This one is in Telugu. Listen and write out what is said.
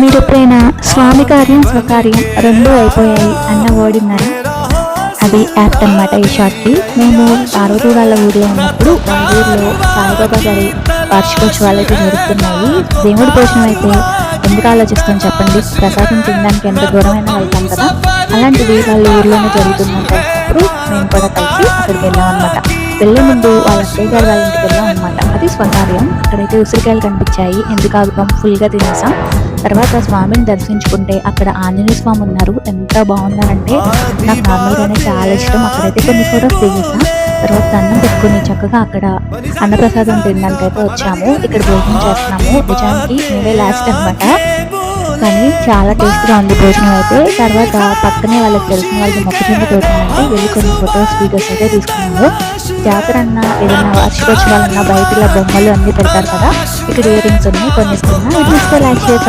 మీరు ఎప్పుడైనా స్వామి కార్యం స్వకార్యం రెండూ అయిపోయాయి అన్న ఓడిన్నారా అది యాప్ట్ అనమాట ఈ షార్ట్కి మేము పార్వతీవాళ్ళ ఊర్లో ఉన్నప్పుడు వాళ్ళ ఊర్లో సాయిబాబా గారి వార్షికోత్సవాలు అయితే జరుగుతున్నాయి. దేవుడి భోజనం అయితే ఎందుకు ఆలోచిస్తాం చెప్పండి? ప్రసాదం తినడానికి ఎంత దూరమైన వెళ్తాం కదా? అలాంటిది వాళ్ళ ఊర్లోనే జరుగుతుందంటప్పుడు మేము కూడా కలిసి అక్కడికి వెళ్ళాం అనమాట వెళ్ళే ముందు వాళ్ళ అత్తయ్య గారు వాళ్ళ ఇంటికి వెళ్ళాం అనమాట అది స్వకార్యం. అక్కడైతే ఉసిరికాయలు కనిపించాయి. ఎందుకు ఆగుతాం? ఫుల్గా తినేసాం. తర్వాత స్వామిని దర్శించుకుంటే అక్కడ ఆంజనేయ స్వామి ఉన్నారు. ఎంత బాగున్నారంటే నాకు నార్మల్గానే చాలా ఇష్టం. అక్కడైతే కొన్ని ఫోటోస్ దిగేసా. తర్వాత అన్నం పెట్టుకుని చక్కగా అక్కడ అన్నప్రసాదం తినడానికి అయితే వచ్చాము. ఇక్కడ భోజనం చేస్తున్నాము. నిజానికి మేమే లాస్ట్ అనమాట కానీ చాలా టేస్ట్గా ఉంది భోజనం అయితే. తర్వాత పక్కనే వాళ్ళకి తెలిసిన వాళ్ళకి మొక్కజొన్న తోట అంటే వెళ్ళి కొన్ని ఫొటోస్ వీడియోస్ అయితే తీసుకున్నాము. జాతర అన్న ఏదైనా వార్షికోత్సవాలన్నా బయట బొమ్మలు అన్ని పెడతారు కదా ఇక్కడ ఇయర్ రింగ్స్ ఉన్నాయి కొన్ని ఇస్తున్నా. ఇది ఇస్తే లైక్ చేసి